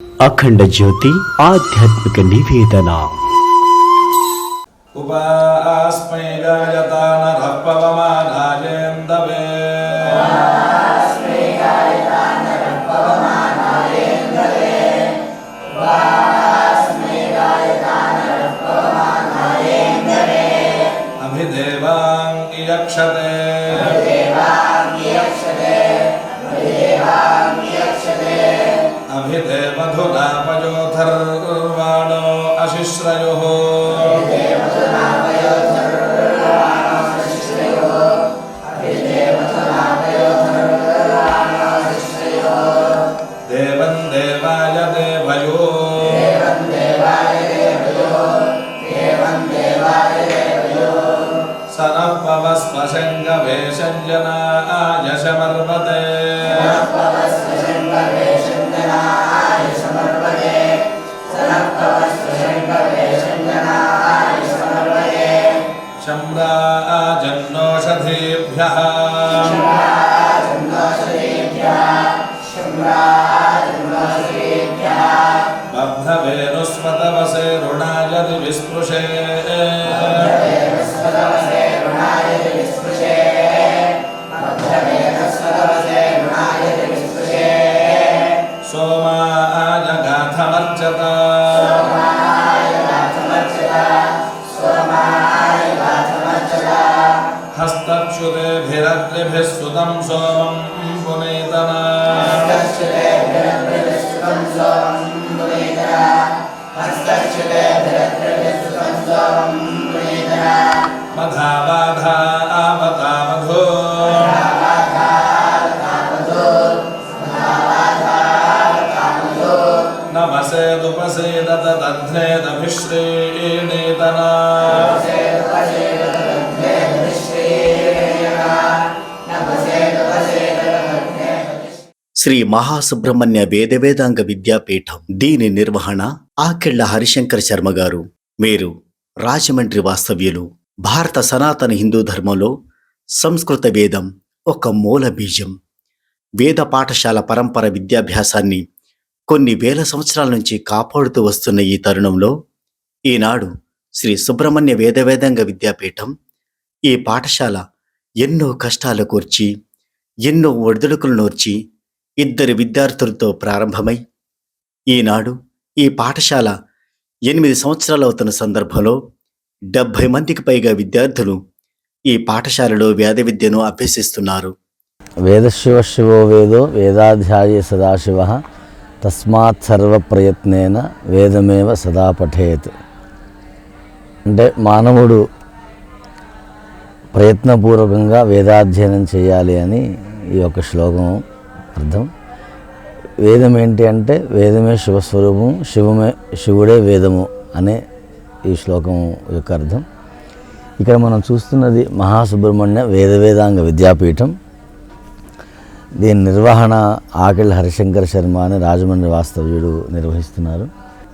అఖండ జ్యోతి ఆధ్యాత్మిక నివేదన. ఉపాస్మైదాయతాన రప్పవమానాయేందవే शम्राजन्नोषधीभ्यः बभ्रवेणुस्वतवसे ऋणायति विस्पृशे ప్రతిష్టృతం సోమం పునేతన మధాబాధా ఆపతామధో నమసేదుపసేదతద్ధ్రేదభిశ్రే శ్రీ మహాసుబ్రహ్మణ్య వేదవేదాంగ విద్యాపీఠం దీని నిర్వహణ ఆకెళ్ళ హరిశంకర్ శర్మ గారు. మీరు రాజమండ్రి వాస్తవ్యులు. భారత సనాతన హిందూ ధర్మంలో సంస్కృత వేదం ఒక మూల బీజం. వేద పాఠశాల పరంపర విద్యాభ్యాసాన్ని కొన్ని వేల సంవత్సరాల నుంచి కాపాడుతూ వస్తున్న ఈ తరుణంలో ఈనాడు శ్రీ సుబ్రహ్మణ్య వేదవేదంగ విద్యాపీఠం ఈ పాఠశాల ఎన్నో కష్టాలు కూర్చి ఎన్నో ఒడిదుడుకులు నోర్చి ఇద్దరు విద్యార్థులతో ప్రారంభమై ఈనాడు ఈ పాఠశాల ఎనిమిది సంవత్సరాలు అవుతున్న సందర్భంలో డెబ్భై మందికి పైగా విద్యార్థులు ఈ పాఠశాలలో వేద విద్యను అభ్యసిస్తున్నారు. వేదశివ శివో వేదో వేదాధ్యాయ సదాశివ తస్మాత్ సర్వ ప్రయత్నేన వేదమేవ సదా పఠేత్. అంటే మానవుడు ప్రయత్నపూర్వకంగా వేదాధ్యయనం చేయాలి అని ఈ యొక్క శ్లోకం అర్థం? వేదం ఏంటి అంటే వేదమే శివస్వరూపం శివమే శివుడే వేదము అనే ఈ శ్లోకం యొక్క అర్థం. ఇక్కడ మనం చూస్తున్నది మహాసుబ్రహ్మణ్య వేద వేదాంగ విద్యాపీఠం. దీని నిర్వహణ ఆకిల్ హరిశంకర్ శర్మ అని రాజమండ్రి వాస్తవ్యుడు నిర్వహిస్తున్నారు.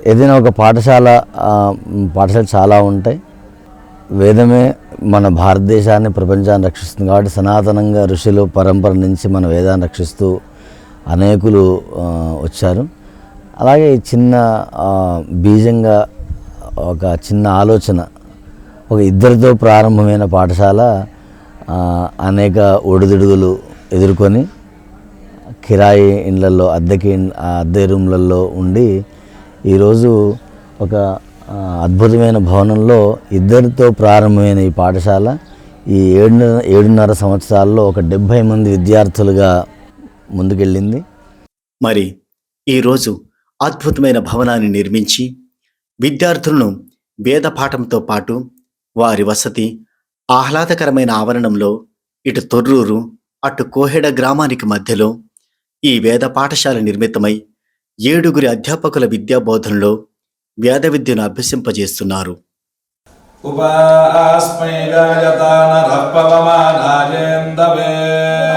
ఏదైనా ఒక పాఠశాల పాఠశాల చాలా ఉంటాయి. వేదమే మన భారతదేశాన్ని ప్రపంచాన్ని రక్షిస్తుంది కాబట్టి సనాతనంగా ఋషులు పరంపర నుంచి మన వేదాన్ని రక్షిస్తూ అనేకులు వచ్చారు. అలాగే ఈ చిన్న బీజంగా ఒక చిన్న ఆలోచన ఒక ఇద్దరితో ప్రారంభమైన పాఠశాల అనేక ఒడిదుడుగులు ఎదుర్కొని కిరాయి ఇండ్లలో అద్దెకి అద్దె రూమ్లలో ఉండి ఈరోజు ఒక అద్భుతమైన భవనంలో ఇద్దరితో ప్రారంభమైన ఈ పాఠశాల ఈ ఏడున్నర ఏడున్నర సంవత్సరాల్లో ఒక డెబ్భై మంది విద్యార్థులుగా ముందుకెళ్ళింది. మరి ఈరోజు అద్భుతమైన భవనాన్ని నిర్మించి విద్యార్థులను వేద పాఠంతో పాటు వారి వసతి ఆహ్లాదకరమైన ఆవరణంలో ఇటు తొర్రూరు అటు కోహెడ గ్రామానికి మధ్యలో ఈ వేద పాఠశాల నిర్మితమై ఏడుగురి అధ్యాపకుల విద్యాబోధనలో వేద విద్యను అభ్యసింపజేస్తున్నారు.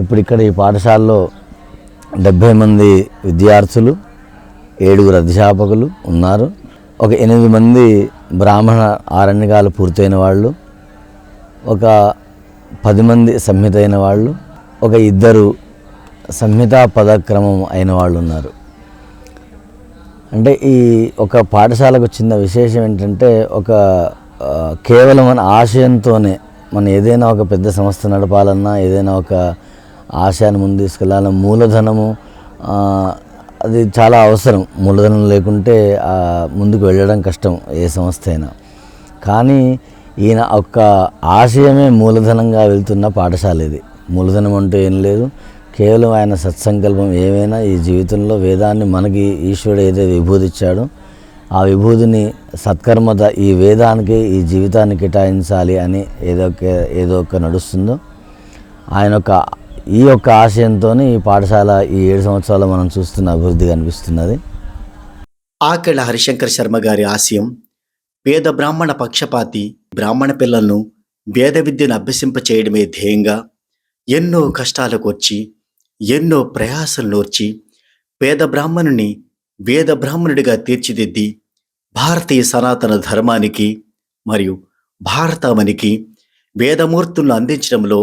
ఇప్పుడు ఇక్కడ ఈ పాఠశాలలో డెబ్భై మంది విద్యార్థులు ఏడుగురు అధ్యాపకులు ఉన్నారు. ఒక ఎనిమిది మంది బ్రాహ్మణ ఆరణ్యకాలు పూర్తయిన వాళ్ళు ఒక పది మంది సంహిత అయిన వాళ్ళు ఒక ఇద్దరు సంహితా పదక్రమం అయిన వాళ్ళు ఉన్నారు. అంటే ఈ ఒక పాఠశాలకు చిన్న విశేషం ఏంటంటే ఒక కేవలం మన ఆశయంతోనే మనం ఏదైనా ఒక పెద్ద సంస్థ నడపాలన్నా ఏదైనా ఒక ఆశయాన్ని ముందు తీసుకెళ్ళాలి. మూలధనము అది చాలా అవసరం. మూలధనం లేకుంటే ముందుకు వెళ్ళడం కష్టం ఏ సంస్థ అయినా. కానీ ఈయన ఒక్క ఆశయమే మూలధనంగా వెళ్తున్న పాఠశాల ఇది. మూలధనం అంటూ ఏం లేదు. కేవలం ఆయన సత్సంకల్పం ఏమైనా ఈ జీవితంలో వేదాన్ని మనకి ఈశ్వరుడు ఏదైతే విభూతిచ్చాడో ఆ విభూతిని సత్కర్మత ఈ వేదానికి ఈ జీవితాన్ని కేటాయించాలి అని ఏదో ఒక ఏదో ఒక నడుస్తుందో ఆయన యొక్క ఈ యొక్క ఆశయంతో ఈ పాఠశాల ఈ ఏడు సంవత్సరాలు మనం చూస్తున్న అభివృద్ధి కనిపిస్తున్నది ఆకెళ్ళ హరిశంకర్ శర్మ గారి ఆశయం పేద బ్రాహ్మణ పక్షపాతి బ్రాహ్మణ పిల్లలను వేద విద్యను అభ్యసింప చేయడమే ధ్యేయంగా ఎన్నో కష్టాలకు వచ్చి ఎన్నో ప్రయాసలు నోర్చి పేద బ్రాహ్మణుని వేద బ్రాహ్మణుడిగా తీర్చిదిద్ది భారతీయ సనాతన ధర్మానికి మరియు భారతామనికి వేదమూర్తులను అందించడంలో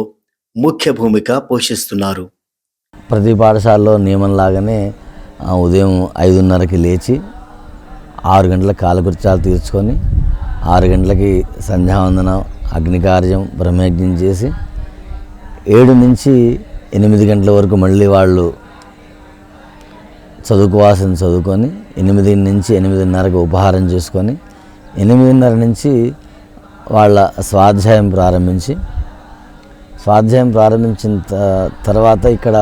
ముఖ్య భూమిక పోషిస్తున్నారు. ప్రతి పాఠశాలలో నియమంలాగానే లాగానే ఉదయం ఐదున్నరకి లేచి ఆరు గంటలకు కాలకృత్యాలు తీర్చుకొని ఆరు గంటలకి సంధ్యావందనం అగ్నికార్యం బ్రహ్మయజ్ఞం చేసి ఏడు నుంచి ఎనిమిది గంటల వరకు మళ్ళీ వాళ్ళు చదువుకోవాల్సిన చదువుకొని ఎనిమిది నుంచి ఎనిమిదిన్నరకు ఉపహారం చేసుకొని ఎనిమిదిన్నర నుంచి వాళ్ళ స్వాధ్యాయం ప్రారంభించి స్వాధ్యాయం ప్రారంభించిన తర్వాత ఇక్కడ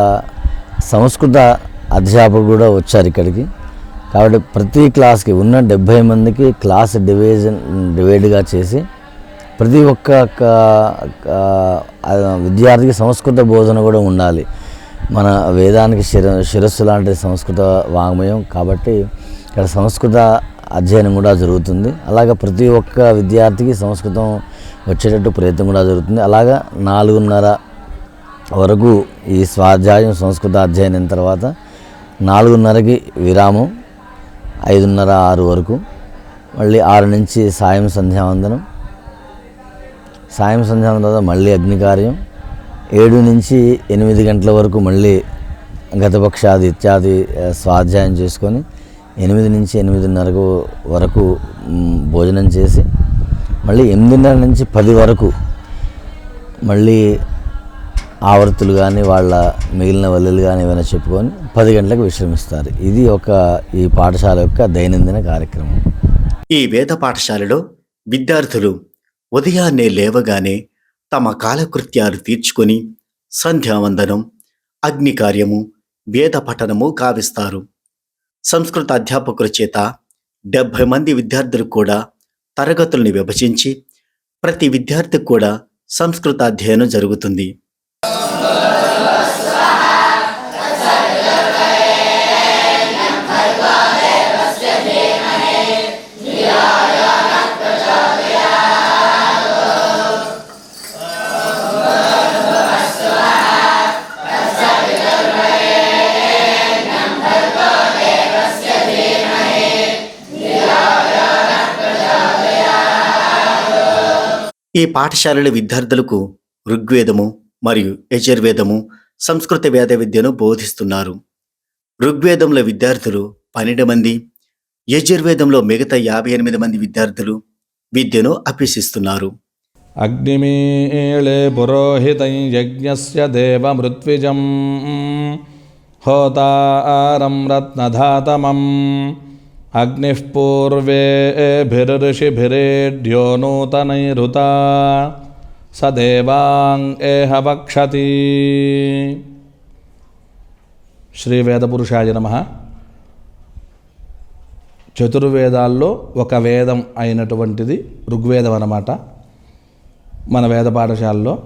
సంస్కృత అధ్యాపకులు కూడా వచ్చారు ఇక్కడికి. కాబట్టి ప్రతి క్లాస్కి ఉన్న డెబ్భై మందికి క్లాస్ డివిజన్ డివైడ్గా చేసి ప్రతి ఒక్క విద్యార్థికి సంస్కృత బోధన కూడా ఉండాలి. మన వేదానికి శిర శిరస్సు లాంటి సంస్కృత వాంగ్మయం కాబట్టి ఇక్కడ సంస్కృత అధ్యయనం కూడా జరుగుతుంది. అలాగా ప్రతి ఒక్క విద్యార్థికి సంస్కృతం వచ్చేటట్టు ప్రయత్నం కూడా జరుగుతుంది. అలాగా నాలుగున్నర వరకు ఈ స్వాధ్యాయం సంస్కృత అధ్యయనం తర్వాత నాలుగున్నరకి విరామం ఐదున్నర ఆరు వరకు. మళ్ళీ ఆరు నుంచి సాయం సంధ్యావందనం. సాయం సంధ్యావందనం తర్వాత మళ్ళీ అగ్నికార్యం. ఏడు నుంచి ఎనిమిది గంటల వరకు మళ్ళీ గతపక్షాది ఇత్యాది స్వాధ్యాయం చేసుకొని ఎనిమిది నుంచి ఎనిమిదిన్నరకు వరకు భోజనం చేసి మళ్ళీ ఎనిమిదిన్నర నుంచి పది వరకు మళ్ళీ ఆవర్తులు కానీ వాళ్ళ మిగిలిన వల్లులు కానీ ఏమైనా చెప్పుకొని పది గంటలకు విశ్రమిస్తారు. ఇది ఒక ఈ పాఠశాల యొక్క దైనందిన కార్యక్రమం. ఈ వేద పాఠశాలలో విద్యార్థులు ఉదయాన్నే లేవగానే తమ కాలకృత్యాలు తీర్చుకొని సంధ్యావందనం అగ్ని కార్యము వేద పఠనము కావిస్తారు సంస్కృత అధ్యాపకుల చేత డెబ్భై మంది విద్యార్థులు కూడా తరగతుల్ని విభజించి ప్రతి విద్యార్థికి కూడా సంస్కృత అధ్యయనం జరుగుతుంది. ఈ పాఠశాలల విద్యార్థులకు ఋగ్వేదము మరియు యజుర్వేదము సంస్కృత వేద విద్యను బోధిస్తున్నారు. ఋగ్వేదంలో విద్యార్థులు పన్నెండు మంది యజుర్వేదంలో మిగతా యాభై ఎనిమిది మంది విద్యార్థులు విద్యను అభ్యసిస్తున్నారు. అగ్నిమీళే పురోహితం యజ్ఞస్య దేవ మృత్విజం హోతారం రత్నధాతమం అగ్నిః పూర్వేభిర్షిభిరేఢ్యో నూతనైరుతా స దేవాంగ్ ఏహ వక్షతి శ్రీ వేదపురుషాయ నమ చతుర్వేదాల్లో ఒక వేదం అయినటువంటిది ఋగ్వేదం అన్నమాట. మన వేద పాఠశాలలో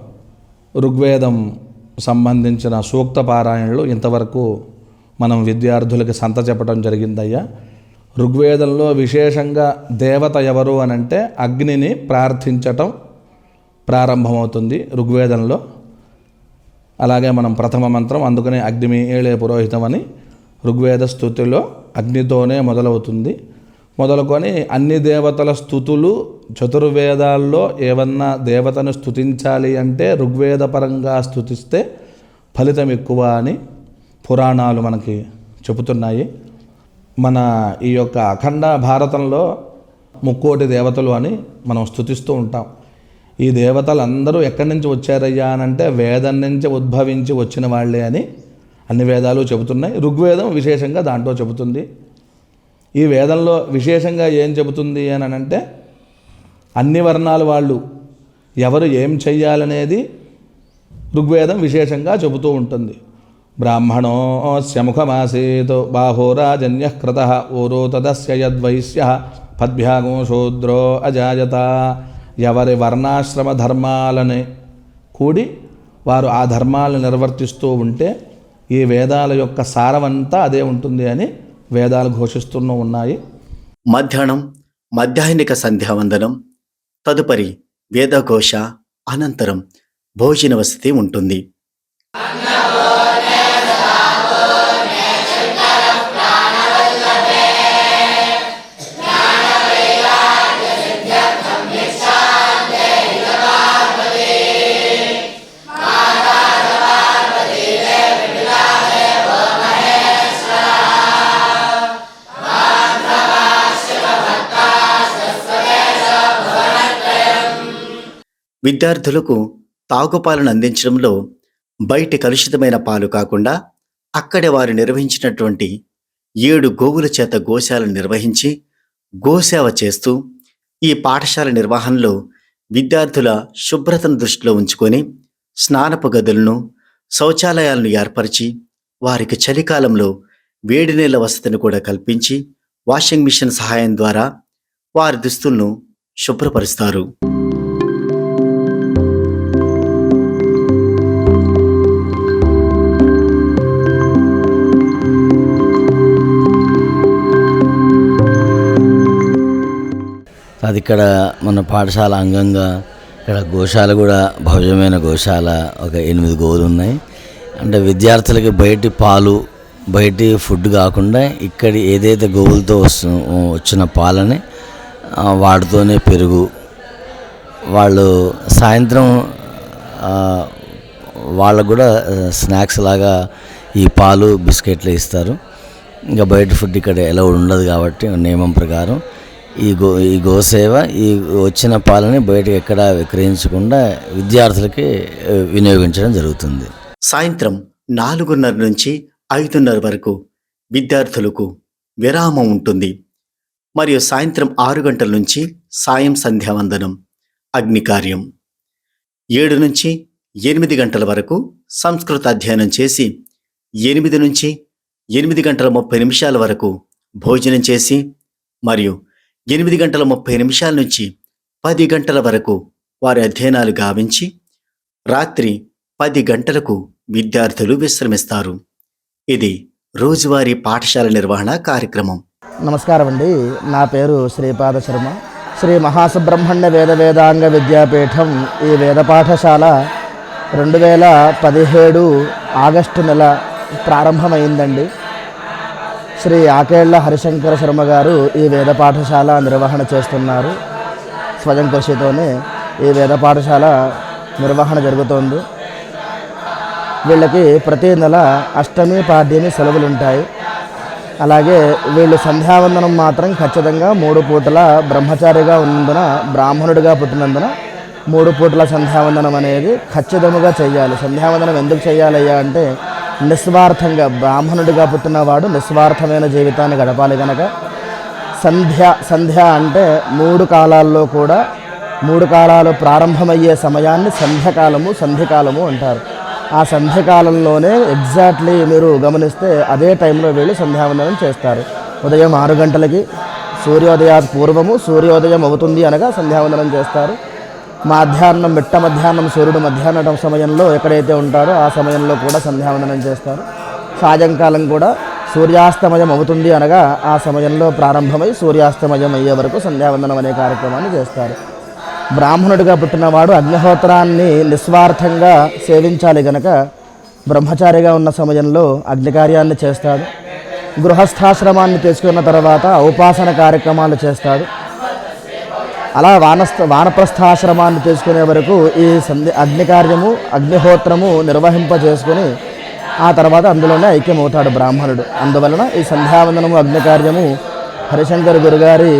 ఋగ్వేదం సంబంధించిన సూక్త పారాయణలు ఇంతవరకు మనం విద్యార్థులకి సంత చెప్పడం జరిగిందయ్యా. ఋగ్వేదంలో విశేషంగా దేవత ఎవరు అని అంటే అగ్నిని ప్రార్థించటం ప్రారంభమవుతుంది ఋగ్వేదంలో. అలాగే మనం ప్రథమ మంత్రం అందుకనే అగ్నిమి ఏళే పురోహితం అని ఋగ్వేద స్థుతిలో అగ్నితోనే మొదలవుతుంది. మొదలుకొని అన్ని దేవతల స్థుతులు చతుర్వేదాల్లో ఏమన్నా దేవతను స్థుతించాలి అంటే ఋగ్వేదపరంగా స్థుతిస్తే ఫలితం ఎక్కువ అని పురాణాలు మనకి చెబుతున్నాయి. మన ఈ యొక్క అఖండ భారతంలో ముక్కోటి దేవతలు అని మనం స్థుతిస్తూ ఉంటాం. ఈ దేవతలు అందరూ ఎక్కడి నుంచి వచ్చారయ్యా అని అంటే వేదం నుంచి ఉద్భవించి వచ్చిన వాళ్ళే అని అన్ని వేదాలు చెబుతున్నాయి. ఋగ్వేదం విశేషంగా దాంట్లో చెబుతుంది. ఈ వేదంలో విశేషంగా ఏం చెబుతుంది అని అంటే అన్ని వర్ణాల వాళ్ళు ఎవరు ఏం చెయ్యాలనేది ఋగ్వేదం విశేషంగా చెబుతూ ఉంటుంది. బ్రాహ్మణోస్య ముఖమాసీత్ బాహోరాజన్య క్రత ఊరో తదస్య యద్వైశ్య పద్భ్యాగో శూద్రో అజాయత ఎవరి వర్ణాశ్రమ ధర్మాలని కూడి వారు ఆ ధర్మాలను నిర్వర్తిస్తూ ఉంటే ఈ వేదాల యొక్క సారమంతా అదే ఉంటుంది అని వేదాలు ఘోషిస్తూ ఉన్నాయి. మధ్యాహ్నం మధ్యాహ్నిక సంధ్యావందనం తదుపరి వేదఘోష అనంతరం భోజన వసతి ఉంటుంది. విద్యార్థులకు తాగుపాలను అందించడంలో బయటి కలుషితమైన పాలు కాకుండా అక్కడే వారు నిర్వహించినటువంటి ఏడు గోవుల చేత గోశాలను నిర్వహించి గోసేవ చేస్తూ ఈ పాఠశాల నిర్వహణలో విద్యార్థుల శుభ్రతను దృష్టిలో ఉంచుకొని స్నానపు గదులను శౌచాలయాలను ఏర్పరిచి వారికి చలికాలంలో వేడి నీళ్ళ వసతిని కూడా కల్పించి వాషింగ్ మిషన్ సహాయం ద్వారా వారి దుస్తులను శుభ్రపరుస్తారు. అది ఇక్కడ మన పాఠశాల అంగంగా ఇక్కడ గోశాల కూడా భవ్యమైన గోశాల ఒక ఎనిమిది గోవులు ఉన్నాయి. అంటే విద్యార్థులకి బయటి పాలు బయటి ఫుడ్ కాకుండా ఇక్కడ ఏదైతే గోవులతో వస్తు వచ్చిన పాలని వాటితోనే పెరుగు. వాళ్ళు సాయంత్రం వాళ్ళకు కూడా స్నాక్స్ లాగా ఈ పాలు బిస్కెట్లు ఇస్తారు. ఇంకా బయట ఫుడ్ ఇక్కడ ఎలా ఉండదు కాబట్టి నియమం ప్రకారం. ఈ గో ఈ గోసేవ ఈ వచ్చిన పాలని బయటకు ఎక్కడ విక్రయించకుండా విద్యార్థులకి వినియోగించడం జరుగుతుంది. సాయంత్రం నాలుగున్నర నుంచి ఐదున్నర వరకు విద్యార్థులకు విరామం ఉంటుంది. మరియు సాయంత్రం ఆరు గంటల నుంచి సాయం సంధ్యావందనం అగ్ని కార్యం. ఏడు నుంచి ఎనిమిది గంటల వరకు సంస్కృత అధ్యయనం చేసి ఎనిమిది నుంచి ఎనిమిది గంటల ముప్పై నిమిషాల వరకు భోజనం చేసి మరియు ఎనిమిది గంటల ముప్పై నిమిషాల నుంచి పది గంటల వరకు వారి అధ్యయనాలు గావించి రాత్రి పది గంటలకు విద్యార్థులు విశ్రమిస్తారు. ఇది రోజువారీ పాఠశాల నిర్వహణ కార్యక్రమం. నమస్కారం అండి నా పేరు శ్రీపాద శర్మ. శ్రీ మహాసుబ్రహ్మణ్య వేద వేదాంగ విద్యాపీఠం ఈ వేద పాఠశాల రెండు వేల పదిహేడు ఆగస్టు నెల ప్రారంభమైందండి. శ్రీ ఆకేళ్ళ హరిశంకర శర్మ గారు ఈ వేద పాఠశాల నిర్వహణ చేస్తున్నారు. స్వయం కృషితోనే ఈ వేద పాఠశాల నిర్వహణ జరుగుతోంది. వీళ్ళకి ప్రతి నెల అష్టమి పాడ్యమి సెలవులు ఉంటాయి అలాగే వీళ్ళు సంధ్యావందనం మాత్రం ఖచ్చితంగా మూడు పూటల బ్రహ్మచారిగా ఉన్నందున బ్రాహ్మణుడిగా పుట్టినందున మూడు పూటల సంధ్యావందనం అనేది ఖచ్చితంగా చేయాలి సంధ్యావందనం ఎందుకు చేయాలయ్యా అంటే నిస్వార్థంగా బ్రాహ్మణుడిగా పుట్టినవాడు నిస్వార్థమైన జీవితాన్ని గడపాలి కనుక సంధ్య సంధ్య అంటే మూడు కాలాల్లో కూడా మూడు కాలాలు ప్రారంభమయ్యే సమయాన్ని సంధ్యకాలము సంధ్యకాలము అంటారు. ఆ సంధ్యకాలంలోనే ఎగ్జాక్ట్లీ మీరు గమనిస్తే అదే టైంలో వీళ్ళు సంధ్యావందనం చేస్తారు. ఉదయం ఆరు గంటలకి సూర్యోదయా పూర్వము సూర్యోదయం అవుతుంది అనగా సంధ్యావందనం చేస్తారు. మధ్యాహ్నం మిట్ట మధ్యాహ్నం సూర్యుడు మధ్యాహ్నం సమయంలో ఎక్కడైతే ఉంటారో ఆ సమయంలో కూడా సంధ్యావందనం చేస్తారు. సాయంకాలం కూడా సూర్యాస్తమయం అవుతుంది అనగా ఆ సమయంలో ప్రారంభమై సూర్యాస్తమయం అయ్యే వరకు సంధ్యావందనం అనే కార్యక్రమాన్ని చేస్తారు. బ్రాహ్మణుడిగా పుట్టినవాడు అగ్నిహోత్రాన్ని నిస్వార్థంగా సేవించాలి గనక బ్రహ్మచారిగా ఉన్న సమయంలో అగ్నికార్యాన్ని చేస్తాడు. గృహస్థాశ్రమాన్ని తీసుకున్న తర్వాత ఉపాసన కార్యక్రమాలు చేస్తాడు. అలా వానస్థ వానప్రస్థాశ్రమాన్ని తీసుకునే వరకు ఈ సంధి అగ్ని కార్యము అగ్నిహోత్రము నిర్వహింప చేసుకుని ఆ తర్వాత అందులోనే ఐక్యమవుతాడు బ్రాహ్మణుడు. అందువలన ఈ సంధ్యావందనము అగ్ని కార్యము హరిశంకర్ గురుగారి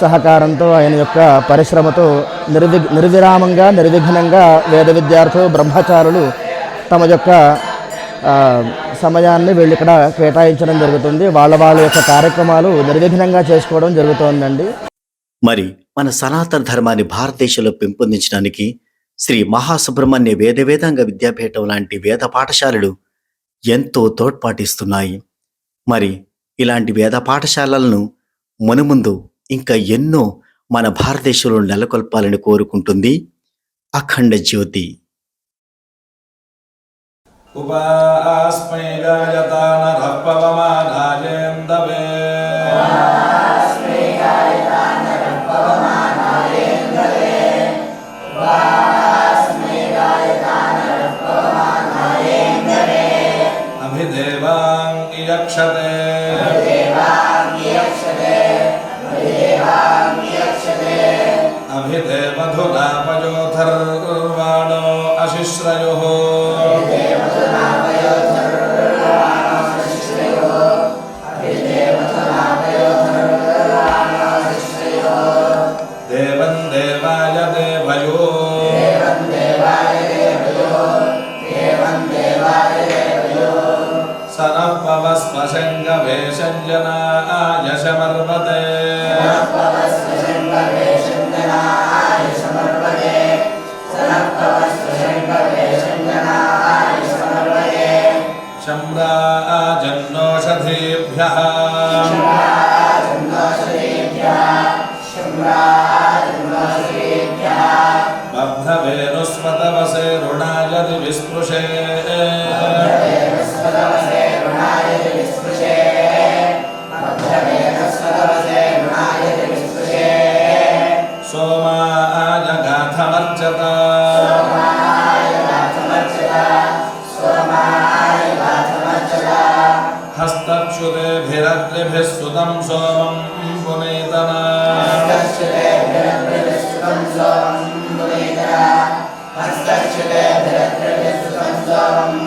సహకారంతో ఆయన యొక్క పరిశ్రమతో నిర్వి నిర్విరామంగా నిర్విఘ్నంగా వేద విద్యార్థులు బ్రహ్మచారులు తమ యొక్క సమయాన్ని వీళ్ళు ఇక్కడ కేటాయించడం జరుగుతుంది. వాళ్ళ వాళ్ళ యొక్క కార్యక్రమాలు నిర్విఘ్నంగా చేసుకోవడం జరుగుతోందండి. మరి మన సనాతన ధర్మాన్ని భారతదేశంలో పెంపొందించడానికి శ్రీ మహాసుబ్రహ్మణ్య వేదవేదాంగ విద్యాపీఠం లాంటి వేద పాఠశాలలు ఎంతో తోడ్పాటిస్తున్నాయి. మరి ఇలాంటి వేద పాఠశాలలను మునుముందు ఇంకా ఎన్నో మన భారతదేశంలో నెలకొల్పాలని కోరుకుంటుంది అఖండ జ్యోతి. ఉపాస్మై अभिदेवधुनापयोथर्वाणो हस्तक्षुतेभिरग्निभिः सुतं सोमं पुनीतना मधाबाधा